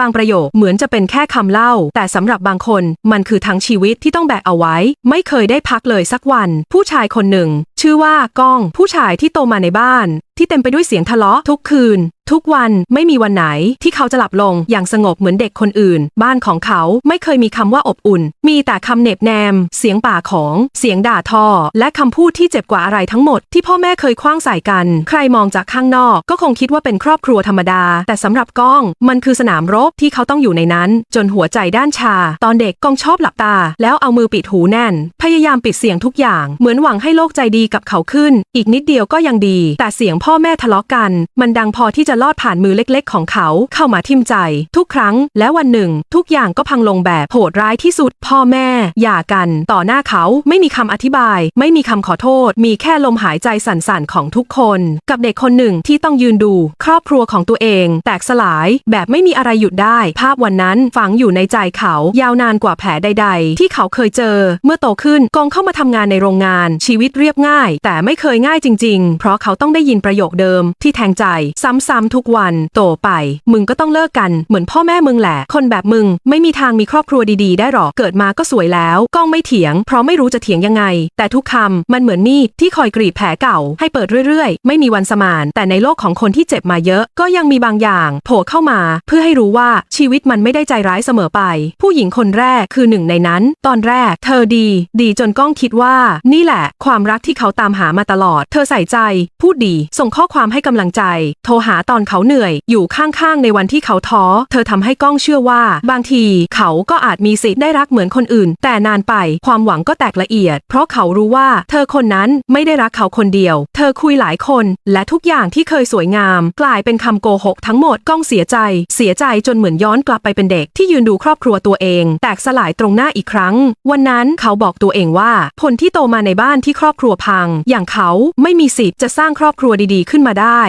บางประโยคเหมือนจะเป็นแค่คำเล่า แต่สำหรับบางคนมันคือทั้งชีวิตที่ต้องแบกเอาไว้ ไม่เคยได้พักเลยสักวัน ผู้ชายคนหนึ่ง ชื่อว่าก้องผู้ชายที่โตมาในบ้านที่เต็มไปด้วยเสียงทะเลาะทุกคืน ทุกวันไม่มีวันไหนที่เขาจะหลับลงอย่างสงบเหมือนเด็กคนอื่น บ้านของเขาไม่เคยมีคำว่าอบอุ่น มีแต่คำเหน็บแนม เสียงป่าของเสียงด่าทอ และคำพูดที่เจ็บกว่าอะไรทั้งหมดที่พ่อแม่เคยคว้างใส่กัน ใครมองจากข้างนอกก็คงคิดว่าเป็นครอบครัวธรรมดา แต่สำหรับก้อง มันคือสนามรบที่เขาต้องอยู่ในนั้น จนหัวใจด้านชา ตอนเด็กก้องชอบหลับตา แล้วเอามือปิดหูแน่น พยายามปิดเสียงทุกอย่าง เหมือนหวังให้โลกใจดีกับเขาขึ้น อีกนิดเดียวก็ยังดีแต่เสียงพ่อแม่ทะเลาะกัน มันดังพอที่จะลอดผ่านมือเล็กๆ ของเขาเข้ามาทิ่มใจ ทุกครั้ง และวันหนึ่ง ทุกอย่างก็พังลงแบบโหดร้ายที่สุด พ่อแม่หย่ากัน ต่อหน้าเขาไม่มีคำอธิบาย ไม่มีคำขอโทษ มีแค่ลมหายใจสั่นๆของทุกคน กับเด็กคนหนึ่งที่ต้องยืนดู ครอบครัวของตัวเอง แตกสลาย แบบไม่มีอะไรหยุดได้ ภาพวันนั้นฝังอยู่ในใจเขายาวนานกว่าแผลใด ๆ ที่เขาเคยเจอ เมื่อโตขึ้นกองเข้ามาทำงานในโรงงาน ชีวิตเรียบง่าย แต่ไม่เคยง่ายจริง ๆ เพราะเขาต้องได้ยินประโยคเดิมที่แทงใจ ซ้ำๆทุกวัน โตไป มึงก็ต้องเลิกกันเหมือนพ่อแม่มึงแหละ คนแบบมึงไม่มีทางมีครอบครัวดีๆ ได้หรอกเกิดมาก็สวยแล้วก้องไม่เถียง เพราะไม่รู้จะเถียงยังไง แต่ทุกคำมันเหมือนมีดที่คอยกรีดแผลเก่า ให้เปิดเรื่อยๆ ไม่มีวันสมาน แต่ในโลกของคนที่เจ็บมาเยอะ ก็ยังมีบางอย่าง โผล่เข้ามา เพื่อให้รู้ว่าชีวิตมันไม่ได้ใจร้ายเสมอไป ผู้หญิงคนแรกคือหนึ่งในนั้น ตอนแรก เธอดี ดีจนก้องคิดว่า นี่แหละ ความรักที่เขาตามหามาตลอด เธอใส่ใจ พูดดีส่งข้อความให้กำลังใจ โทรหาตอนเขาเหนื่อย อยู่ข้างๆ ในวันที่เขาท้อ เธอทำให้ก้องเชื่อว่า บางทีเขาก็อาจมีสิทธิ์ได้รักเหมือนคนอื่น แต่นานไปความหวังก็แตกละเอียด เพราะเขารู้ว่า เธอคนนั้นไม่ได้รักเขาคนเดียว เธอคุยหลายคน และทุกอย่างที่เคยสวยงาม กลายเป็นคำโกหกทั้งหมดก้องเสียใจ เสียใจจนเหมือนย้อนกลับไปเป็นเด็กที่ยืนดูครอบครัวตัวเอง แตกสลายตรงหน้าอีกครั้ง วันนั้นเขาบอกตัวเองว่าผลที่โตมาในบ้านที่ครอบครัวพัง อย่างเขาไม่มีสิทธิ์จะสร้างครอบครัวดีดีขึ้นมาได้